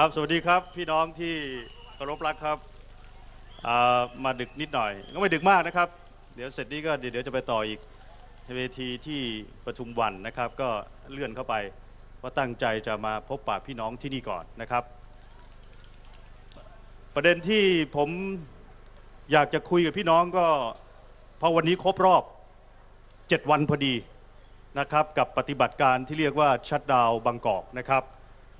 ครับ สวัสดีครับพี่น้องที่เคารพรักครับมาดึกนิดหน่อย ก็ไม่ดึกมากนะครับ เดี๋ยวเสร็จนี้ก็เดี๋ยวจะไปต่ออีกเวทีที่ประชุมวันนะครับ ก็เลื่อนเข้าไปเพราะตั้งใจจะมาพบปะพี่น้องที่นี่ก่อนนะครับ ประเด็นที่ผมอยากจะคุยกับพี่น้องก็เพราะวันนี้ครบรอบ 7 วันพอดีนะครับ กับปฏิบัติการที่เรียกว่าชัดดาวบางกอกนะครับ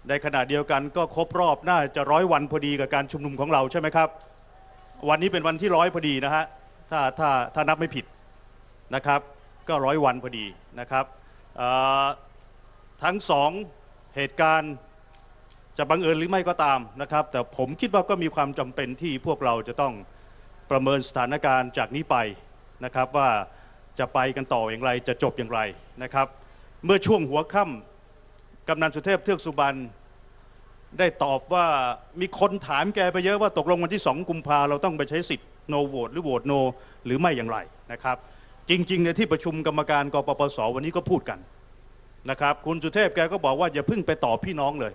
ในขณะเดียวกันก็ครบรอบน่าจะร้อยวันพอดีกับการชุมนุมของเราใช่ไหมครับ วันนี้เป็นวันที่ร้อยพอดีนะฮะถ้าถ้าถ้านับไม่ผิดนะครับ ก็ร้อยวันพอดีนะครับทั้งสองเหตุการณ์จะบังเอิญหรือไม่ก็ตามนะครับ แต่ผมคิดว่าก็มีความจำเป็นที่พวกเราจะต้องประเมินสถานการณ์จากนี้ไปนะครับว่าจะไปกันต่ออย่างไรจะจบอย่างไรนะครับ เมื่อช่วงหัวค่ำ กำนันสุเทพเทือกสุบรรณได้ตอบว่ามีคนถามแกไปเยอะว่าตกลงวันที่ 2 กุมภาเราต้องไปใช้สิทธิ์ no vote หรือ vote no หรือไม่อย่างไรนะครับ จริงๆในที่ประชุมกรรมการกปปสวันนี้ก็พูดกันนะครับคุณสุเทพแกก็บอกว่าอย่าพิ่งไปต่อบพี่น้องเลย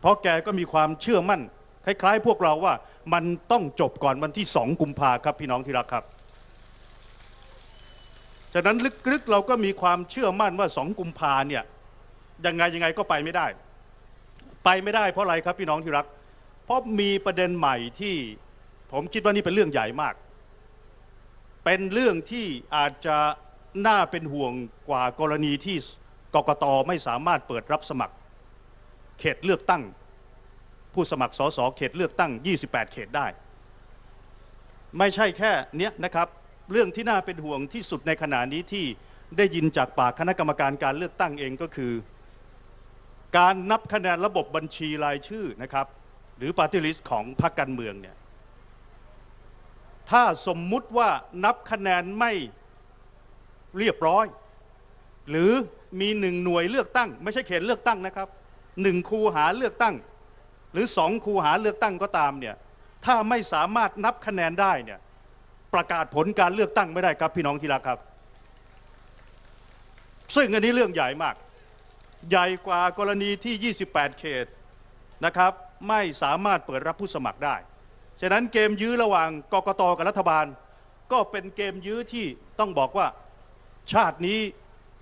เพราะแกก็มีความเชื่อมั่น คล้าย ๆ พวกเราว่ามันต้องจบก่อนวันที่2กุมภาครับพี่น้องที่รักครับฉะนั้นลึกๆเราก็มีความเชื่อมั่นว่า2กุมภาเนี่ย ยังไงยังไงก็ไปไม่ได้ ไปไม่ได้เพราะอะไรครับพี่น้องที่รัก เพราะมีประเด็นใหม่ที่ผมคิดว่านี่เป็นเรื่องใหญ่มาก เป็นเรื่องที่อาจจะน่าเป็นห่วงกว่ากรณีที่กกตไม่สามารถเปิดรับสมัคร เขตเลือกตั้ง ผู้สมัครสสเขตเลือกตั้ง 28 เขตได้ ไม่ใช่แค่เนี้ยนะครับ เรื่องที่น่าเป็นห่วงที่สุดในขณะนี้ที่ได้ยินจากปากคณะกรรมการการเลือกตั้งเองก็คือ การนับคะแนนระบบบัญชีรายชื่อนะครับ หรือปาร์ตี้ลิสต์ของพรรคการเมืองเนี่ยถ้าสมมุติว่านับคะแนนไม่เรียบร้อย หรือมีหนึ่งหน่วยเลือกตั้ง ไม่ใช่เขตเลือกตั้งนะครับหนึ่งคูหาเลือกตั้ง หรือสองคูหาเลือกตั้งก็ตามเนี่ยถ้าไม่สามารถนับคะแนนได้เนี่ยประกาศผลการเลือกตั้งไม่ได้ครับพี่น้องที่รักครับ ซึ่งอันนี้เรื่องใหญ่มาก ใหญ่กว่ากรณีที่ 28 เขตนะครับไม่สามารถเปิดรับผู้สมัครได้ ฉะนั้นเกมยื้อระหว่างกกตกับรัฐบาล ก็เป็นเกมยื้อที่ต้องบอกว่าชาตินี้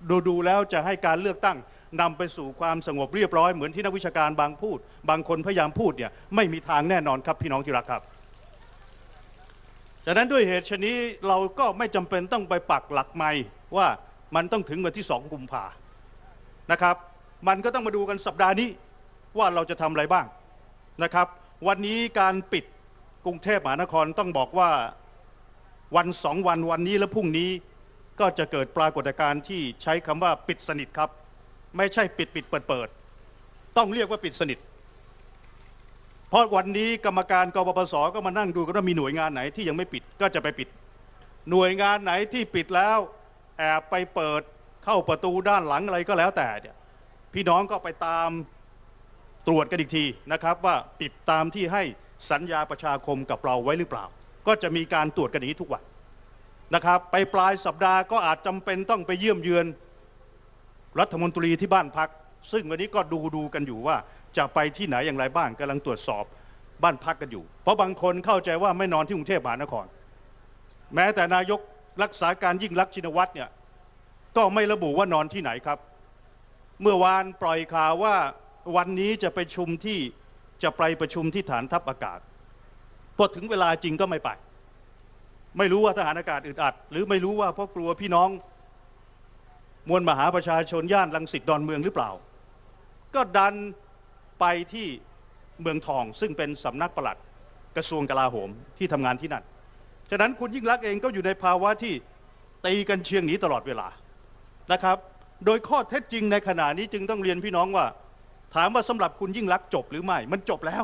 ดูดูแล้วจะให้การเลือกตั้งนำไปสู่ความสงบเรียบร้อยเหมือนที่นักวิชาการบางพูด บางคนพยายามพูดเนี่ยไม่มีทางแน่นอนครับพี่น้องที่รักครับฉะนั้นด้วยเหตุชนี้เราก็ไม่จำเป็นต้องไปปักหลักใหม่ว่ามันต้องถึงวันที่สองกุมภานะครับ มันก็ต้องมาดูกันสัปดาห์นี้ว่าเราจะทำอะไรบ้างนะครับ วันนี้การปิดกรุงเทพมหานครต้องบอกว่าวันสองวันวันนี้และพรุ่งนี้ก็จะเกิดปรากฏการณ์ที่ใช้คำว่าปิดสนิทครับ ไม่ใช่ปิดปิดเปิดเปิดต้องเรียกว่าปิดสนิท เพราะวันนี้กรรมการกปปสก็มานั่งดูกันว่ามีหน่วยงานไหนที่ยังไม่ปิดก็จะไปปิด หน่วยงานไหนที่ปิดแล้ว แอบไปเปิดเข้าประตูด้านหลังอะไรก็แล้วแต่เนี่ย พี่น้องก็ไปตามตรวจกันอีกทีนะครับ ว่าปิดตามที่ให้สัญญาประชาคมกับเราไว้หรือเปล่า ก็จะมีการตรวจกันอย่างนี้ทุกวันนะครับ ไปปลายสัปดาห์ก็อาจจำเป็นต้องไปเยี่ยมเยือน รัฐมนตรีที่บ้านพัก ซึ่งวันนี้ก็ดูดูกันอยู่ว่าจะไปที่ไหนอย่างไรบ้างกำลังตรวจสอบบ้านพักกันอยู่ เพราะบางคนเข้าใจว่าไม่นอนที่กรุงเทพมหานคร แม้แต่นายกรักษาการยิ่งรักษินวัตรเนี่ยก็ไม่ระบุว่านอนที่ไหนครับ เมื่อวานปล่อยข่าวว่าวันนี้จะไปชุมที่จะไปประชุมที่ฐานทัพอากาศพอถึงเวลาจริงก็ไม่ไป ไม่รู้ว่าทหารอากาศอึดอัด หรือไม่รู้ว่าเพราะกลัวพี่น้อง มวลมหาประชาชนย่านลังสิตดอนเมืองหรือเปล่า ก็ดันไปที่เมืองทอง ซึ่งเป็นสำนักปลัดกระทรวงกลาโหมที่ทำงานที่นั่นฉะนั้นคุณยิ่งรักเองก็อยู่ในภาวะที่ตีกันเชียงหนีตลอดเวลานะครับ โดยข้อเท็จจริงในขณะนี้จึงต้องเรียนพี่น้องว่า ถามว่าสำหรับคุณยิ่งรักจบหรือไม่ มันจบแล้ว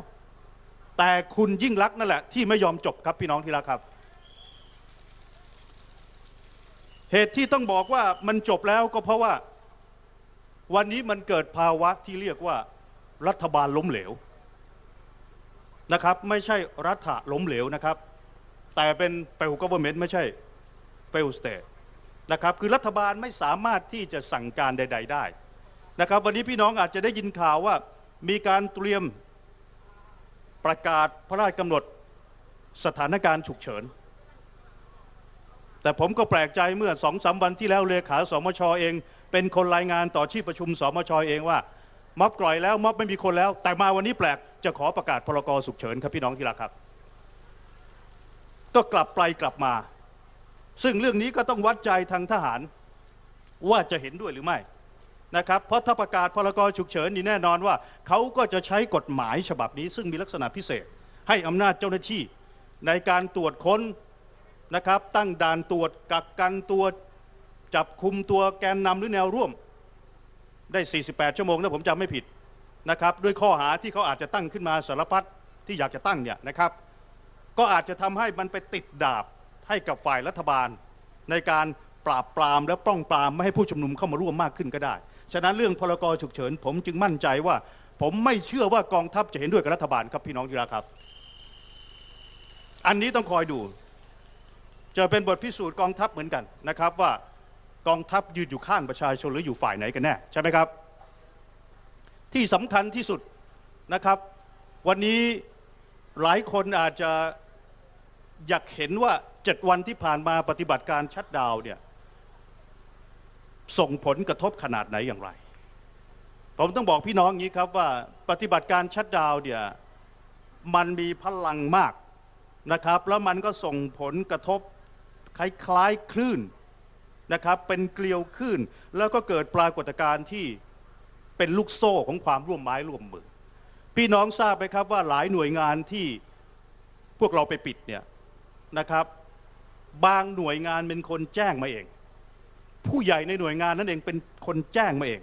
แต่คุณยิ่งรักนั่นแหละ ที่ไม่ยอมจบครับพี่น้องที่รักครับ เหตุที่ต้องบอกว่ามันจบแล้วก็เพราะว่า วันนี้มันเกิดภาวะที่เรียกว่า รัฐบาลล้มเหลวนะครับ ไม่ใช่รัฐะล้มเหลวนะครับ แต่เป็นเปลก government ไม่ใช่เปลสเตท นะครับคือรัฐบาลไม่สามารถที่จะสั่งการใด ๆ ได้นะครับวันนี้พี่น้องอาจจะได้ยินข่าวว่ามีการเตรียมประกาศพระราชกำหนดสถานการณ์ฉุกเฉิน แต่ผมก็แปลกใจเมื่อสองสามวันที่แล้วเลขาสมชเอง เป็นคนรายงานต่อที่ประชุมสมชเองว่า ม็อบกล่อยแล้วม็อบไม่มีคนแล้ว แต่มาวันนี้แปลกจะขอประกาศพรกฉุกเฉินครับพี่น้องที่รักครับ ก็กลับไปกลับมา ซึ่งเรื่องนี้ก็ต้องวัดใจทางทหารว่าจะเห็นด้วยหรือไม่นะครับเพราะถ้าประกาศพรกฉุกเฉินนี่แน่นอนว่า เขาก็จะใช้กฎหมายฉบับนี้ ซึ่งมีลักษณะพิเศษ ให้อำนาจเจ้าหน้าที่ ในการตรวจค้นนะครับ ตั้งด่านตรวจกักกันตัวจับคุมตัวแกนนำหรือแนวร่วม ได้ 48 ชั่วโมงถ้าผมจำไม่ผิดนะครับ ด้วยข้อหาที่เขาอาจจะตั้งขึ้นมาสารพัดที่อยากจะตั้งเนี่ยนะครับ ก็อาจจะทำให้มันไปติดดาบ ให้กับฝ่ายรัฐบาล ในการปราบปรามและป้องปรามไม่ให้ผู้ชุมนุมเข้ามาร่วมมากขึ้นก็ได้ ฉะนั้นเรื่องพรกฉุกเฉิน ผมจึงมั่นใจว่า ผมไม่เชื่อว่ากองทัพจะเห็นด้วยกับรัฐบาลครับพี่น้องที่รักครับ อันนี้ต้องคอยดู จะเป็นบทพิสูจน์กองทัพเหมือนกันนะครับว่ากองทัพยืนอยู่ข้างประชาชนหรืออยู่ฝ่ายไหนกันแน่ใช่ไหมครับ ที่สำคัญที่สุดนะครับ วันนี้หลายคนอาจจะอยากเห็นว่า เจ็ดวันที่ผ่านมาปฏิบัติการชัดดาวเนี่ยส่งผลกระทบขนาดไหนอย่างไร ผมต้องบอกพี่น้องอย่างนี้ครับว่าปฏิบัติการชัดดาวเนี่ยมันมีพลังมากนะครับ แล้วมันก็ส่งผลกระทบคล้ายๆคลื่นนะครับเป็นเกลียวคลื่น แล้วก็เกิดปรากฏการณ์ที่เป็นลูกโซ่ของความร่วมไม้ร่วมมือ พี่น้องทราบไหมครับว่าหลายหน่วยงานที่พวกเราไปปิดเนี่ยนะครับ บางหน่วยงานเป็นคนแจ้งมาเอง ผู้ใหญ่ในหน่วยงานนั้นเองเป็นคนแจ้งมาเอง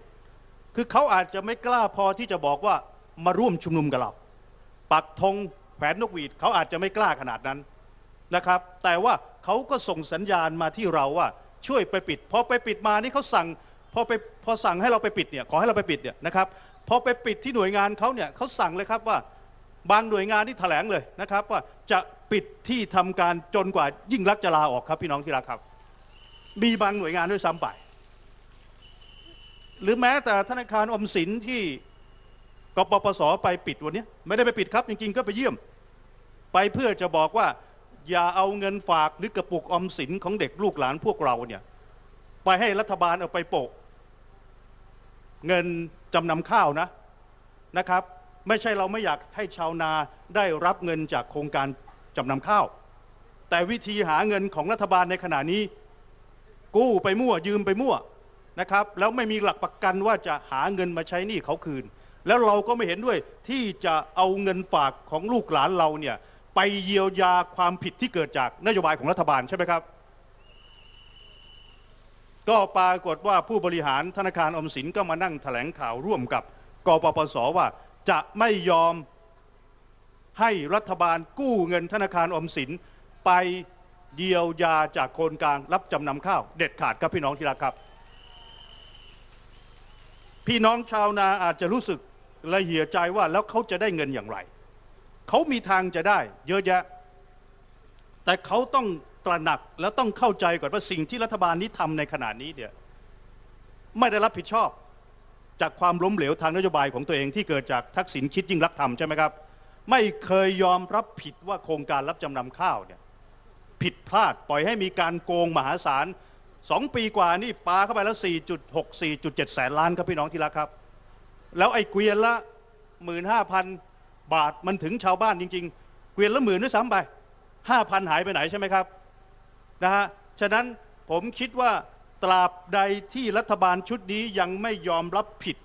คือเขาอาจจะไม่กล้าพอที่จะบอกว่ามาร่วมชุมนุมกับเราปักธงแขวนนกหวีดเขาอาจจะไม่กล้าขนาดนั้นนะครับ แต่ว่าเขาก็ส่งสัญญาณมาที่เราว่า ช่วยไปปิดพอไปปิดมานี่เขาสั่งพอไปพอสั่งให้เราไปปิดเนี่ยขอให้เราไปปิดเนี่ยนะครับพอไปปิดที่หน่วยงานเขาเนี่ยเขาสั่งเลยครับว่า บางหน่วยงานที่แถลงเลยนะครับว่าจะ ปิดที่ทำการจนกว่ายิ่งรักจะลาออกครับพี่น้องที่รักครับ มีบางหน่วยงานด้วยซ้ำไป หรือแม้แต่ธนาคารอมสินที่กปปสไปปิดวันนี้ไม่ได้ไปปิดครับจริงๆก็ไปเยี่ยม ไปเพื่อจะบอกว่า อย่าเอาเงินฝากหรือกระปุกอมสินของเด็กลูกหลานพวกเราเนี่ยไปให้รัฐบาลเอาไปโปะ เงินจำนำข้าวนะนะครับ ไม่ใช่เราไม่อยากให้ชาวนาได้รับเงินจากโครงการ จำนำข้าว แต่วิธีหาเงินของรัฐบาลในขณะนี้ กู้ไปมั่วยืมไปมั่วนะครับ แล้วไม่มีหลักประกันว่าจะหาเงินมาใช้หนี้เขาคืน แล้วเราก็ไม่เห็นด้วยที่จะเอาเงินฝากของลูกหลานเราเนี่ยไปเยียวยาความผิดที่เกิดจากนโยบายของรัฐบาลใช่ไหมครับ ก็ปรากฏว่าผู้บริหารธนาคารอมสินก็มานั่งแถลงข่าวร่วมกับกปปสว่าจะไม่ยอม ให้รัฐบาลกู้เงินธนาคารอมสิน ไปเยียวยาจากโครงการรับจำนำข้าว เด็ดขาดครับพี่น้องที่รักครับ พี่น้องชาวนาอาจจะรู้สึกละเหี่ยใจว่าแล้วเขาจะได้เงินอย่างไร เขามีทางจะได้ เยอะแยะ แต่เขาต้องตระหนักและต้องเข้าใจก่อนว่าสิ่งที่รัฐบาลนี้ทำในขณะนี้เนี่ยไม่ได้รับผิดชอบจากความล้มเหลวทางนโยบายของตัวเองที่เกิดจากทักษิณคิดยิ่งรักทำใช่ไหมครับ ไม่เคยยอมรับผิดว่าโครงการรับจำนำข้าวเนี่ยผิดพลาดปล่อยให้มีการโกงมหาศาลสองปีกว่านี่ปาเข้าไปแล้ว 4.6 4.7 แสนล้านครับพี่น้องที่รักครับ แล้วไอ้เกวียนละ 15,000 บาทมันถึงชาวบ้านจริง ๆ เกวียนละหมื่นด้วยซ้ำไป 5,000 หายไปไหนใช่ไหมครับนะฮะฉะนั้นผมคิดว่าตราบใดที่รัฐบาลชุดนี้ยังไม่ยอมรับผิด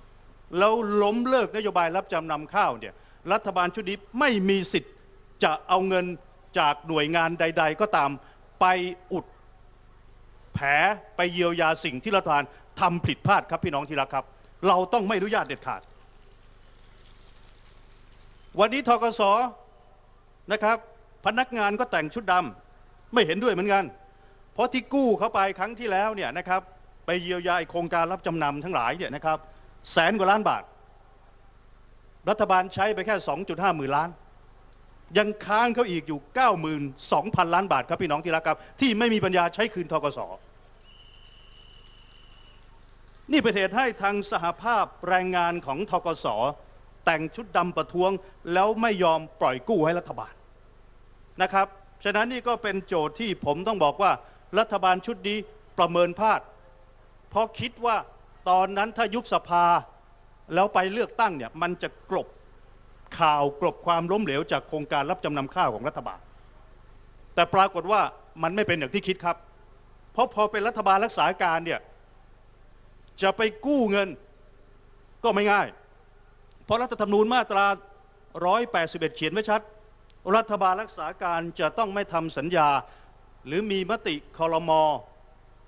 แล้วล้มเลิกนโยบายรับจำนำข้าวเนี่ย รัฐบาลชุดนี้ไม่มีสิทธิ์จะเอาเงินจากหน่วยงานใด ๆ ก็ตามไปอุดแผลไปเยียวยาสิ่งที่รัฐบาลทำผิดพลาดครับพี่น้องที่รักครับ เราต้องไม่อนุญาตเด็ดขาด วันนี้ทกสนะครับ พนักงานก็แต่งชุดดำไม่เห็นด้วยเหมือนกัน เพราะที่กู้เขาไปครั้งที่แล้วเนี่ยนะครับไปเยียวยาโครงการรับจำนำทั้งหลายเนี่ยนะครับแสนกว่าล้านบาท รัฐบาลใช้ไปแค่ 2.5 หมื่นล้าน ยังค้างเขาอีกอยู่ 92,000 ล้านบาทครับพี่น้องที่รักครับ ที่ไม่มีปัญญาใช้คืนทกสนี่เป็นเหตุให้ทางสหภาพแรงงานของทกสแต่งชุดดำประท้วงแล้วไม่ยอมปล่อยกู้ให้รัฐบาลนะครับ ฉะนั้นนี่ก็เป็นโจทย์ที่ผมต้องบอกว่ารัฐบาลชุดนี้ประเมินพลาด เพราะคิดว่าตอนนั้นถ้ายุบสภา แล้วไปเลือกตั้งเนี่ยมันจะกลบข่าวกลบความล้มเหลวจากโครงการรับจำนำข้าวของรัฐบาล แต่ปรากฏว่ามันไม่เป็นอย่างที่คิดครับ เพราะพอเป็นรัฐบาลรักษาการเนี่ยจะไปกู้เงินก็ไม่ง่าย เพราะรัฐธรรมนูญมาตรา 181 เขียนไว้ชัด รัฐบาลรักษาการจะต้องไม่ทำสัญญา หรือมีมติคอรมอ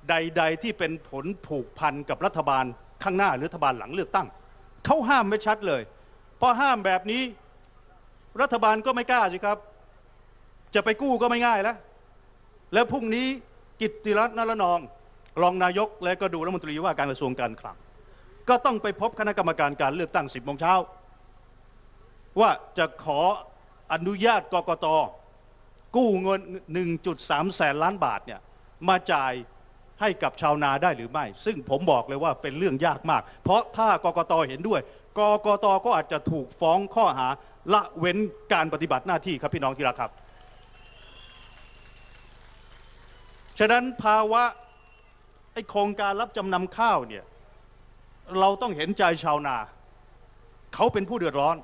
ใด ๆ ที่เป็นผลผูกพันกับรัฐบาลข้างหน้าหรือรัฐบาลหลังเลือกตั้ง เขาห้ามไม่ชัดเลยพอห้ามแบบนี้ รัฐบาลก็ไม่กล้าสิครับ จะไปกู้ก็ไม่ง่ายแล้ว แล้วพรุ่งนี้กิตติรัตน์นรนอง รองนายกและก็ดูรัฐมนตรีว่าการกระทรวงการคลัง ก็ต้องไปพบคณะกรรมการการเลือกตั้ง 10โมงเช้า ว่าจะขออนุญาตกกตกู้เงิน 1.3 แสนล้านบาทเนี่ยมาจ่าย ให้กับชาวนาได้หรือไม่ ซึ่งผมบอกเลยว่าเป็นเรื่องยากมาก เพราะถ้ากกตเห็นด้วยกกตก็อาจจะถูกฟ้องข้อหาละเว้นการปฏิบัติหน้าที่ครับพี่น้องที่รักครับ ฉะนั้นภาวะไอโครงการรับจำนำข้าวเนี่ยเราต้องเห็นใจชาวนา เขาเป็นผู้เดือดร้อน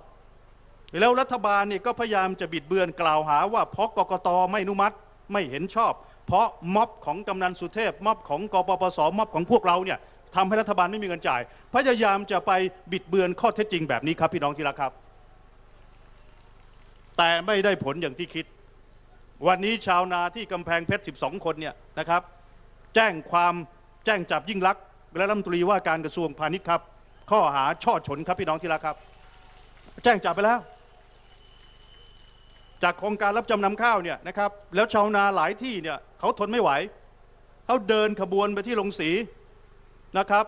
แล้วรัฐบาลเนี่ยก็พยายามจะบิดเบือนกล่าวหาว่าเพราะกกตไม่อนุมัติไม่เห็นชอบ เพราะม็อบของกำนันสุเทพม็อบของกปปสม็อบของพวกเราเนี่ยทำให้รัฐบาลไม่มีเงินจ่าย พยายามจะไปบิดเบือนข้อเท็จจริงแบบนี้ครับพี่น้องที่รักครับ แต่ไม่ได้ผลอย่างที่คิด วันนี้ชาวนาที่กำแพงเพชร 12 คนเนี่ยนะครับ แจ้งความแจ้งจับยิ่งลักษณ์และรัฐมนตรีว่าการกระทรวงพาณิชย์ครับ ข้อหาช่อฉนครับพี่น้องที่รักครับ แจ้งจับไปแล้ว จากโครงการรับจำนำข้าวเนี่ยนะครับแล้วชาวนาหลายที่เนี่ยเขาทนไม่ไหวเขาเดินขบวนไปที่โรงสีนะครับ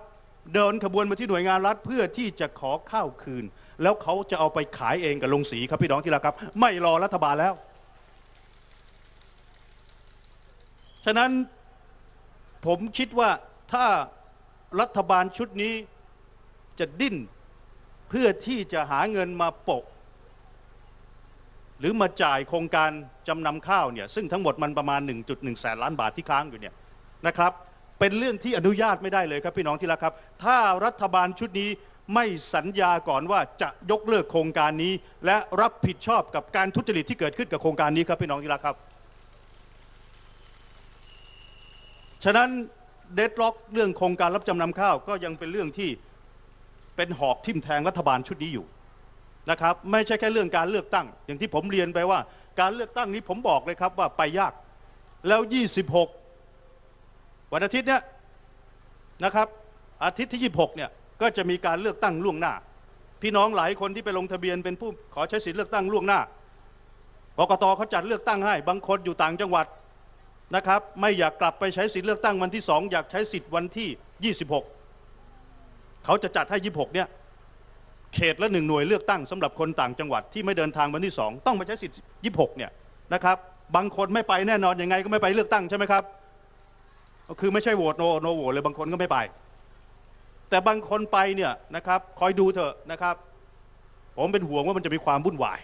เดินขบวนไปที่หน่วยงานรัฐเพื่อที่จะขอข้าวคืน แล้วเขาจะเอาไปขายเองกับโรงสีครับพี่น้องที่รักครับ ไม่รอรัฐบาลแล้ว ฉะนั้นผมคิดว่าถ้ารัฐบาลชุดนี้จะดิ้นเพื่อที่จะหาเงินมาโปะ หรือมาจ่ายโครงการจำนำข้าวเนี่ยซึ่งทั้งหมดมันประมาณ 1.1 แสนล้านบาทที่ค้างอยู่เนี่ยนะครับเป็นเรื่องที่อนุญาตไม่ได้เลยครับพี่น้องที่รักครับ ถ้ารัฐบาลชุดนี้ไม่สัญญาก่อนว่าจะยกเลิกโครงการนี้ และรับผิดชอบกับการทุจริตที่เกิดขึ้นกับโครงการนี้ครับพี่น้องที่รักครับ ฉะนั้นเดดล็อกเรื่องโครงการรับจำนำข้าวก็ยังเป็นเรื่องที่เป็นหอกทิ่มแทงรัฐบาลชุดนี้อยู่ นะครับไม่ใช่แค่เรื่องการเลือกตั้ง อย่างที่ผมเรียนไปว่า การเลือกตั้งนี้ผมบอกเลยครับว่าไปยากแล้ว 26 วันอาทิตย์เนี้ยนะครับ อาทิตย์ที่ 26เนี่ยก็จะมีการเลือกตั้งล่วงหน้า พี่น้องหลายคนที่ไปลงทะเบียนเป็นผู้ขอใช้สิทธิเลือกตั้งล่วงหน้ากกตเขาจัดเลือกตั้งให้ บางคนอยู่ต่างจังหวัดนะครับ ไม่อยากกลับไปใช้สิทธิเลือกตั้งวันที่สองอยากใช้สิทธิ์วันที่ 26 เขาจะจัดให้ 26เนี่ย เขตละหนึ่งหน่วยเลือกตั้งสำหรับคนต่างจังหวัดที่ไม่เดินทางวันที่สองต้องไปใช้สิทธิ์26เนี่ยนะครับบางคนไม่ไปแน่นอนยังไงก็ไม่ไปเลือกตั้งใช่ไหมครับก็คือไม่ใช่โหวตโนโนโหวตเลยบางคนก็ไม่ไป แต่บางคนไปเนี่ยนะครับคอยดูเถอะนะครับ ผมเป็นห่วงว่ามันจะมีความวุ่นวาย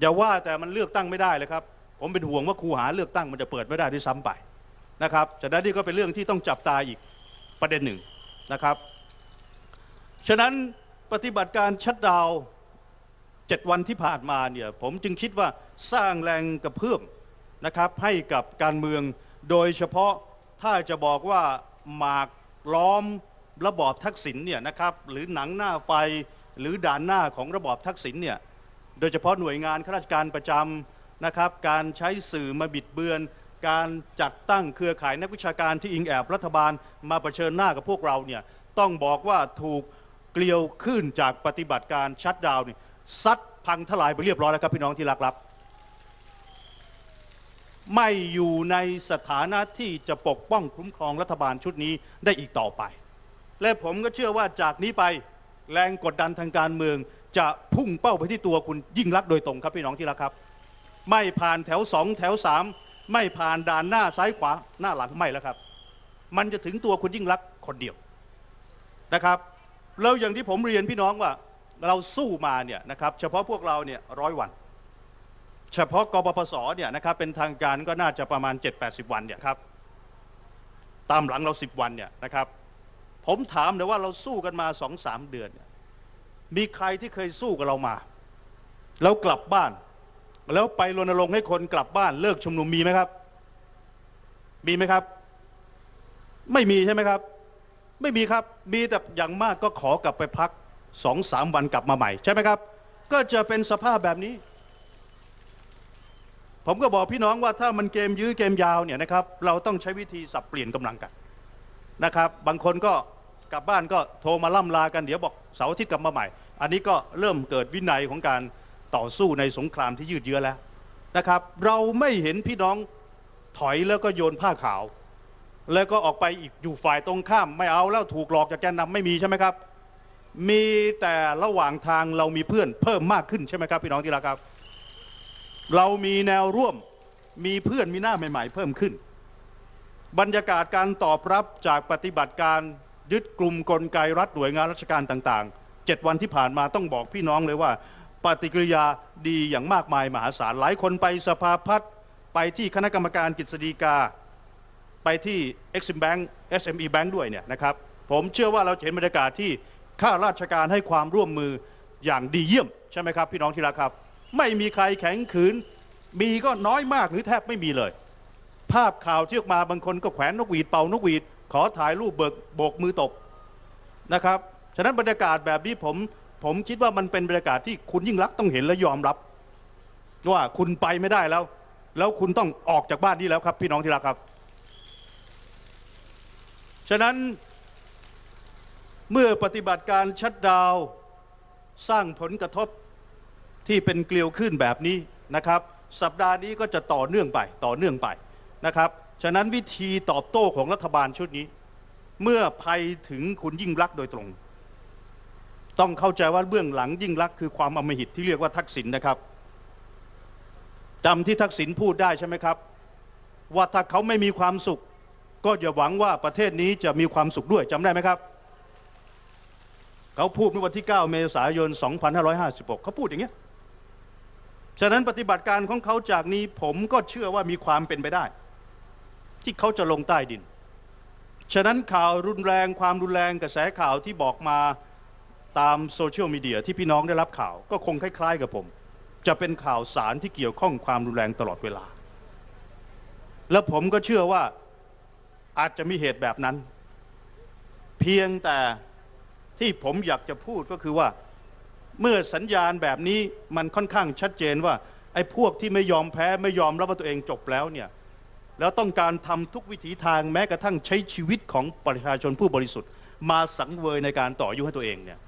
อย่าว่าแต่มันเลือกตั้งไม่ได้เลยครับ ผมเป็นห่วงว่าครูหาเลือกตั้งมันจะเปิดไม่ได้ด้วยซ้ำไปนะครับฉะนั้นนี่ก็เป็นเรื่องที่ต้องจับตาอีกประเด็นหนึ่งนะครับ ฉะนั้น ปฏิบัติการชัดดาวเจ็ดวันที่ผ่านมาเนี่ยผมจึงคิดว่าสร้างแรงกระเพื่อมนะครับให้กับการเมืองโดยเฉพาะถ้าจะบอกว่าหมากล้อมระบอบทักษิณเนี่ยนะครับหรือหนังหน้าไฟหรือด่านหน้าของระบอบทักษิณเนี่ยโดยเฉพาะหน่วยงานข้าราชการประจำนะครับการใช้สื่อมาบิดเบือน การจัดตั้งเครือข่ายนักวิชาการที่อิงแอบรัฐบาลมาเผชิญหน้ากับพวกเราเนี่ยต้องบอกว่าถูก เกลียวขึ้นจากปฏิบัติการชัดดาวน์นี่ซัดพังทลายไปเรียบร้อยแล้วครับพี่น้องที่รักครับ ไม่อยู่ในสถานะที่จะปกป้องคุ้มครองรัฐบาลชุดนี้ได้อีกต่อไป และผมก็เชื่อว่าจากนี้ไปแรงกดดันทางการเมือง จะพุ่งเป้าไปที่ตัวคุณยิ่งรักษณ์โดยตรงครับพี่น้องที่รักครับ ไม่ผ่านแถวสองแถวสามไม่ผ่านด่านหน้าซ้ายขวาหน้าหลังไม่แล้วครับ มันจะถึงตัวคุณยิ่งรักษณ์คนเดียวนะครับ แล้วอย่างที่ผมเรียนพี่น้องว่า เราสู้มาเนี่ยนะครับเฉพาะพวกเราเนี่ยร้อยวัน เฉพาะกบพศเนี่ยนะครับเป็นทางการก็น่าจะประมาณ 7-80 วันเนี่ยครับตามหลังเรา 10 วันเนี่ยนะครับผมถามเลยว่าเราสู้กันมาสองสามเดือนเนี่ยมีใครที่เคยสู้กับเรามา แล้วกลับบ้าน แล้วไปรณรงค์ให้คนกลับบ้านเลิกชุมนุมมีไหมครับ มีไหมครับ ไม่มีใช่ไหมครับ ไม่มีครับ มีแต่อย่างมากก็ขอกลับไปพักสองสามวันกลับมาใหม่ ใช่ไหมครับ ก็จะเป็นสภาพแบบนี้ ผมก็บอกพี่น้องว่าถ้ามันเกมยื้อเกมยาวเนี่ยนะครับ เราต้องใช้วิธีสับเปลี่ยนกำลังกันนะครับ บางคนก็กลับบ้านก็โทรมาล่ำลากันเดี๋ยวบอกเสาร์อาทิตย์กลับมาใหม่ อันนี้ก็เริ่มเกิดวินัยของการต่อสู้ในสงครามที่ยืดเยื้อแล้วนะครับ เราไม่เห็นพี่น้องถอยแล้วก็โยนผ้าขาว แล้วก็ออกไปอีกอยู่ฝ่ายตรงข้าม ไม่เอาแล้วถูกหลอกจากแกนนำไม่มีใช่ไหมครับ มีแต่ระหว่างทางเรามีเพื่อนเพิ่มมากขึ้นใช่ไหมครับพี่น้องที่รักครับ เรามีแนวร่วมมีเพื่อนมีหน้าใหม่ ๆ เพิ่มขึ้น บรรยากาศการตอบรับจากปฏิบัติการยึดกลุ่มกลไกรัฐหน่วยงานราชการต่างๆ7วันที่ผ่านมาต้องบอกพี่น้องเลยว่า ปฏิกิริยาดีอย่างมากมายมหาศาลหลายคนไปสภาพัฒน์ไปที่คณะกรรมการกฤษฎีกา ไปที่ Exim Bank SME Bank ด้วยเนี่ยนะครับ ผมเชื่อว่าเราเห็นบรรยากาศที่ข้าราชการให้ความร่วมมืออย่างดีเยี่ยม ใช่ไหมครับ พี่น้องที่รักครับ ไม่มีใครแข็งขืน มีก็น้อยมากหรือแทบไม่มีเลย ภาพข่าวที่ออกมาบางคนก็แขวนนกหวีดเป่านกหวีด ขอถ่ายรูปเบิกโบกมือตบนะครับฉะนั้นบรรยากาศแบบนี้ผมผมคิดว่ามันเป็นบรรยากาศที่คุณยิ่งรักต้องเห็นและยอมรับ ว่าคุณไปไม่ได้แล้ว แล้วคุณต้องออกจากบ้านนี้แล้วครับ พี่น้องที่รักครับ ฉะนั้นเมื่อปฏิบัติการชัดดาวสร้างผลกระทบที่เป็นเกลียวขึ้นแบบนี้นะครับ สัปดาห์นี้ก็จะต่อเนื่องไปต่อเนื่องไปนะครับ ฉะนั้นวิธีตอบโต้ของรัฐบาลชุดนี้ เมื่อภัยถึงคุณยิ่งรักโดยตรง ต้องเข้าใจว่าเบื้องหลังยิ่งรักคือความอมหิตที่เรียกว่าทักษิณนะครับจำที่ทักษิณพูดได้ใช่ไหมครับ ว่าถ้าเขาไม่มีความสุข ก็อย่าหวังว่าประเทศนี้จะมีความสุขด้วยจำได้ไหมครับ เขาพูดเมื่อวันที่ 9 เมษายน 2556 เขาพูดอย่างเงี้ยฉะนั้นปฏิบัติการของเขาจากนี้ผมก็เชื่อว่ามีความเป็นไปได้ ที่เขาจะลงใต้ดิน ฉะนั้นข่าวรุนแรงความรุนแรงกระแสข่าวที่บอกมาตามโซเชียลมีเดียที่พี่น้องได้รับข่าว ก็คงคล้าย ๆ กับผม จะเป็นข่าวสารที่เกี่ยวข้องความรุนแรงตลอดเวลา และผมก็เชื่อว่า อาจจะมีเหตุแบบนั้น เพียงแต่ที่ผมอยากจะพูดก็คือว่า เมื่อสัญญาณแบบนี้มันค่อนข้างชัดเจนว่า ไอ้พวกที่ไม่ยอมแพ้ไม่ยอมรับว่าตัวเองจบแล้วเนี่ยแล้วต้องการทำทุกวิถีทางแม้กระทั่งใช้ชีวิตของประชาชนผู้บริสุทธิ์ มาสังเวยในการต่ออยุให้ตัวเองเนี่ย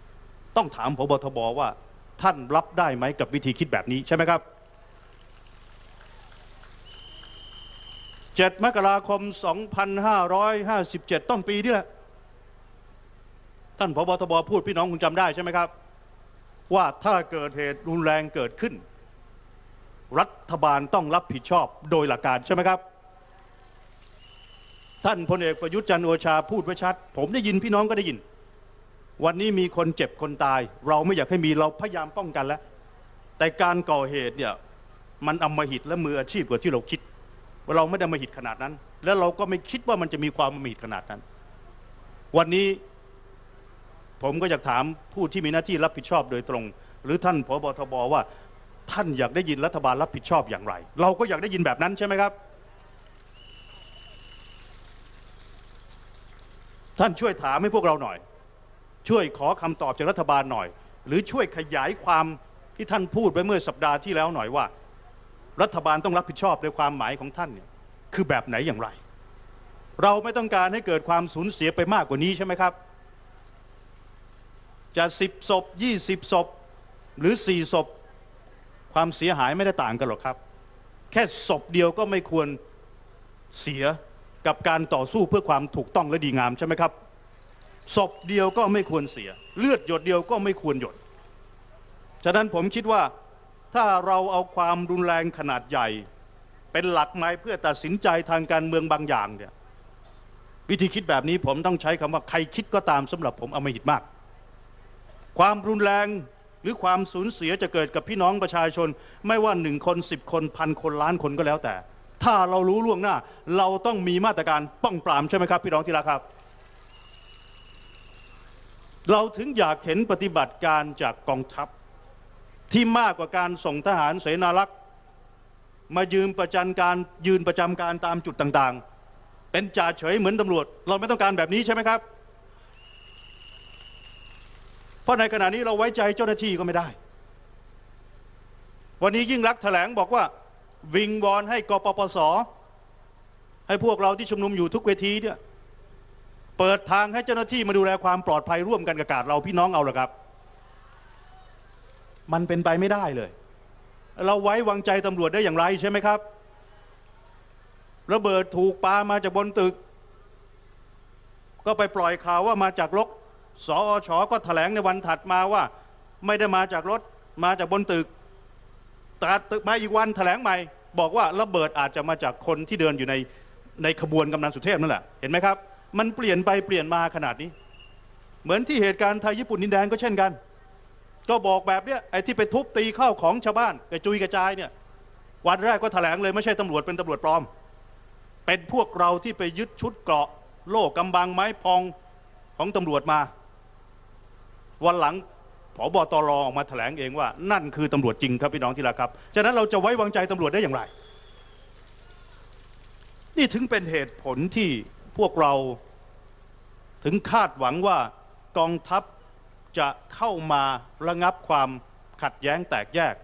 ต้องถามพบทบว่าท่านรับได้ไหมกับวิธีคิดแบบนี้ใช่ไหมครับ 7 มกราคม 2557 ต้นปีนี่แหละ ท่านพบทบพูดพี่น้องคงจำได้ใช่ไหมครับ ว่าถ้าเกิดเหตุรุนแรงเกิดขึ้น รัฐบาลต้องรับผิดชอบโดยหลักการใช่ไหมครับ ท่านพลเอกประยุทธ์จันโอชาพูดไว้ชัด ผมได้ยินพี่น้องก็ได้ยิน วันนี้มีคนเจ็บคนตาย เราไม่อยากให้มีเราพยายามป้องกันแล้ว แต่การก่อเหตุเนี่ยมันอำมหิตและมืออาชีพกว่าที่เราคิด เราไม่ได้อำมหิตขนาดนั้น และเราก็ไม่คิดว่ามันจะมีความอำมหิตขนาดนั้น วันนี้ผมก็อยากถามผู้ที่มีหน้าที่รับผิดชอบโดยตรง หรือท่านพบทบว่า ท่านอยากได้ยินรัฐบาลรับผิดชอบอย่างไร เราก็อยากได้ยินแบบนั้นใช่ไหมครับ ท่านช่วยถามให้พวกเราหน่อย ช่วยขอคำตอบจากรัฐบาลหน่อย หรือช่วยขยายความที่ท่านพูดไว้เมื่อสัปดาห์ที่แล้วหน่อยว่า รัฐบาลต้องรับผิดชอบในความหมายของท่านเนี่ยคือแบบไหนอย่างไร เราไม่ต้องการให้เกิดความสูญเสียไปมากกว่านี้ใช่ไหมครับจะสิบศพยี่สิบศพหรือสี่ศพความเสียหายไม่ได้ต่างกันหรอกครับ แค่ศพเดียวก็ไม่ควรเสียกับการต่อสู้เพื่อความถูกต้องและดีงามใช่ไหมครับศพเดียวก็ไม่ควรเสีย เลือดหยดเดียวก็ไม่ควรหยด ฉะนั้นผมคิดว่า ถ้าเราเอาความรุนแรงขนาดใหญ่ เป็นหลักไม้เพื่อตัดสินใจทางการเมืองบางอย่างเนี่ยวิธีคิดแบบนี้ผมต้องใช้คำว่าใครคิดก็ตามสำหรับผมอมหิตมาก ความรุนแรงหรือความสูญเสียจะเกิดกับพี่น้องประชาชน ไม่ว่าหนึ่งคนสิบคนพันคนล้านคนก็แล้วแต่ ถ้าเรารู้ล่วงหน้า เราต้องมีมาตรการป้องปรามใช่ไหมครับ พี่น้องที่รักครับ เราถึงอยากเห็นปฏิบัติการจากกองทัพ ที่มากกว่าการส่งทหารเสนารักษ์ มายืนประจันการยืนประจำการตามจุดต่างๆ เป็นจ่าเฉยเหมือนตำรวจ เราไม่ต้องการแบบนี้ใช่ไหมครับ เพราะในขณะนี้เราไว้ใจเจ้าหน้าที่ก็ไม่ได้ วันนี้ยิ่งรักแถลงบอกว่า วิงวอนให้กปปส ให้พวกเราที่ชุมนุมอยู่ทุกเวทีเนี่ยเปิดทางให้เจ้าหน้าที่มาดูแลความปลอดภัยร่วมกันกับกาดเราพี่น้องเอาเหรอครับ มันเป็นไปไม่ได้เลย เราไว้วางใจตำรวจได้อย่างไรใช่ไหมครับ ระเบิดถูกปามาจากบนตึก ก็ไปปล่อยข่าวว่ามาจากรถสอชก็แถลงในวันถัดมาว่า ไม่ได้มาจากรถมาจากบนตึกตัดตึกมาอีกวันแถลงใหม่ บอกว่าระเบิดอาจจะมาจากคนที่เดินอยู่ในในขบวนกำนันสุเทพนั่นแหละเห็นไหมครับ มันเปลี่ยนไปเปลี่ยนมาขนาดนี้ เหมือนที่เหตุการณ์ไทยญี่ปุ่นดินแดนก็เช่นกัน ก็บอกแบบเนี้ยไอ้ที่ไปทุบตีข้าวของชาวบ้านกระจุยกระจายเนี่ย วันแรกก็แถลงเลยไม่ใช่ตำรวจเป็นตำรวจปลอม เป็นพวกเราที่ไปยึดชุดเกราะ โล่กำบังไม้พองของตำรวจมา วันหลังผบตรออกมาแถลงเองว่า นั่นคือตำรวจจริงครับพี่น้องที่รักครับ ฉะนั้นเราจะไว้วางใจตำรวจได้อย่างไร นี่ถึงเป็นเหตุผลที่พวกเราถึงคาดหวังว่ากองทัพ จะเข้ามาระงับความขัดแย้งแตกแยก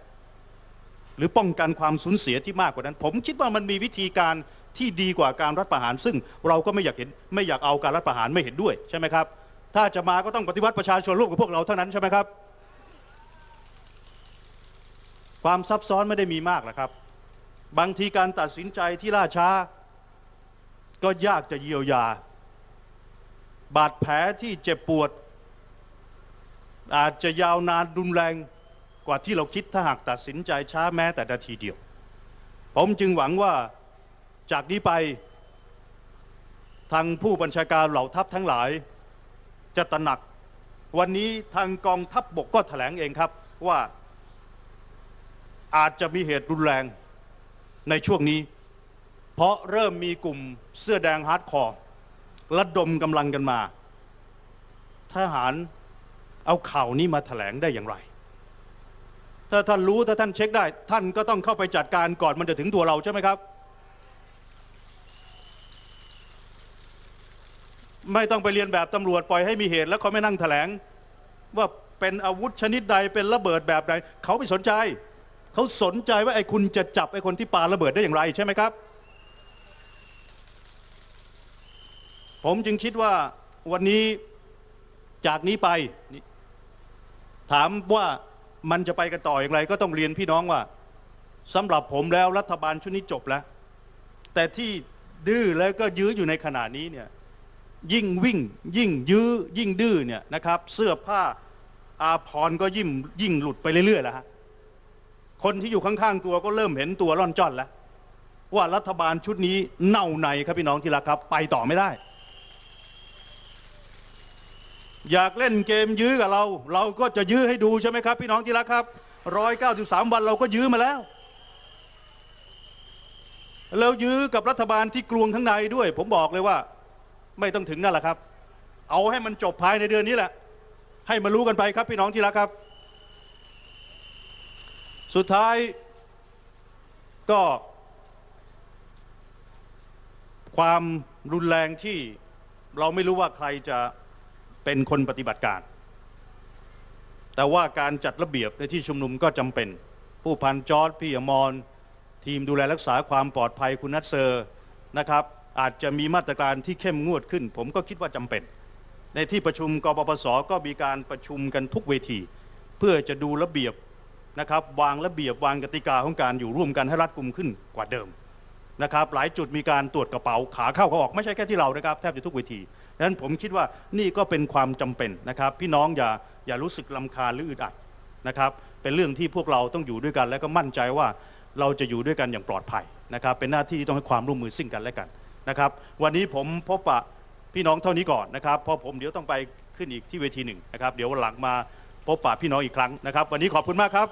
หรือป้องกันความสูญเสียที่มากกว่านั้น ผมคิดว่ามันมีวิธีการที่ดีกว่าการรัฐประหาร ซึ่งเราก็ไม่อยากเห็นไม่อยากเอาการรัฐประหารไม่เห็นด้วยใช่ไหมครับ ถ้าจะมาก็ต้องปฏิวัติประชาชนร่วมกับพวกเราเท่านั้นใช่ไหมครับ ความซับซ้อนไม่ได้มีมากหรอกครับ บางทีการตัดสินใจที่ล่าช้า ก็ยากจะเยียวยา บาดแผลที่เจ็บปวด อาจจะยาวนานรุนแรงกว่าที่เราคิดถ้าหากตัดสินใจช้าแม้แต่นาทีเดียว ผมจึงหวังว่าจากนี้ไป ทางผู้บัญชาการเหล่าทัพทั้งหลาย จะตระหนัก วันนี้ทางกองทัพบบกก็แถลงเองครับว่า อาจจะมีเหตุรุนแรงในช่วงนี้ เพราะเริ่มมีกลุ่มเสื้อแดงฮาร์ดคอร์ระดมกำลังกันมา ทหาร เอาข่าวนี้มาแถลงได้อย่างไร ถ้าท่านรู้ถ้าท่านเช็คได้ ท่านก็ต้องเข้าไปจัดการก่อนมันจะถึงตัวเราใช่ไหมครับ ไม่ต้องไปเรียนแบบตำรวจปล่อยให้มีเหตุแล้วเขาไม่นั่งแถลง ว่าเป็นอาวุธชนิดใดเป็นระเบิดแบบใดเขาไม่สนใจ เขาสนใจว่าไอ้คุณจะจับไอ้คนที่ปาระเบิดได้อย่างไรใช่ไหมครับ ผมจึงคิดว่าวันนี้จากนี้ไปนี่ ถามว่ามันจะไปกันต่ออย่างไร ก็ต้องเรียนพี่น้องว่าสำหรับผมแล้วรัฐบาลชุดนี้จบแล้ว แต่ที่ดื้อแล้วก็ยื้ออยู่ในขณะนี้เนี่ยยิ่งวิ่ง ยิ่งยื้อ ยิ่งดื้อเนี่ยนะครับ เสื้อผ้าอาพรก็ยิ่งยิ่งหลุดไปเรื่อยๆแล้วฮะคนที่อยู่ข้างๆตัวก็เริ่มเห็นตัวร่อนจ้อนแล้ว ว่ารัฐบาลชุดนี้เน่าในครับพี่น้องที่รักครับ ไปต่อไม่ได้ อยากเล่นเกมยื้อกับเรา เราก็จะยื้อให้ดูใช่ไหมครับ พี่น้องที่รักครับร้อยเก้าสิบสามวันเราก็ยื้อมาแล้ว แล้วยื้อกับรัฐบาลที่กลวงข้งในด้วย ผมบอกเลยว่า ไม่ต้องถึงนั่นแหละครับ เอาให้มันจบภายในเดือนนี้แหละ ให้มารู้กันไปครับพี่น้องที่รักครับ สุดท้ายก็ ความรุนแรงที่เราไม่รู้ว่าใครจะ เป็นคนปฏิบัติการ แต่ว่าการจัดระเบียบในที่ชุมนุมก็จำเป็น ผู้พันจอร์ดพี่อมรทีมดูแลรักษาความปลอดภัยคุณนัทเซอร์นะครับ อาจจะมีมาตรการที่เข้มงวดขึ้น ผมก็คิดว่าจำเป็น ในที่ประชุมกปปสก็มีการประชุมกันทุกเวที เพื่อจะดูระเบียบนะครับวางระเบียบวางกติกาของการอยู่ร่วมกันให้รัดกุมขึ้นกว่าเดิมนะครับหลายจุดมีการตรวจกระเป๋าขาเข้าขาออกไม่ใช่แค่ที่เรานะครับแทบจะทุกเวที ดังนั้นผมคิดว่านี่ก็เป็นความจำเป็นนะครับ พี่น้องอย่าอย่ารู้สึกลำคาญหรืออึดอัดนะครับ เป็นเรื่องที่พวกเราต้องอยู่ด้วยกัน และก็มั่นใจว่าเราจะอยู่ด้วยกันอย่างปลอดภัยนะครับ เป็นหน้าที่ที่ต้องให้ความร่วมมือซึ่งกันและกันนะครับ วันนี้ผมพบปะพี่น้องเท่านี้ก่อนนะครับเพราะผมเดี๋ยวต้องไปขึ้นอีกที่เวทีหนึ่งนะครับ เดี๋ยววันหลังมาพบปะพี่น้องอีกครั้งนะครับ วันนี้ขอบคุณมากครับ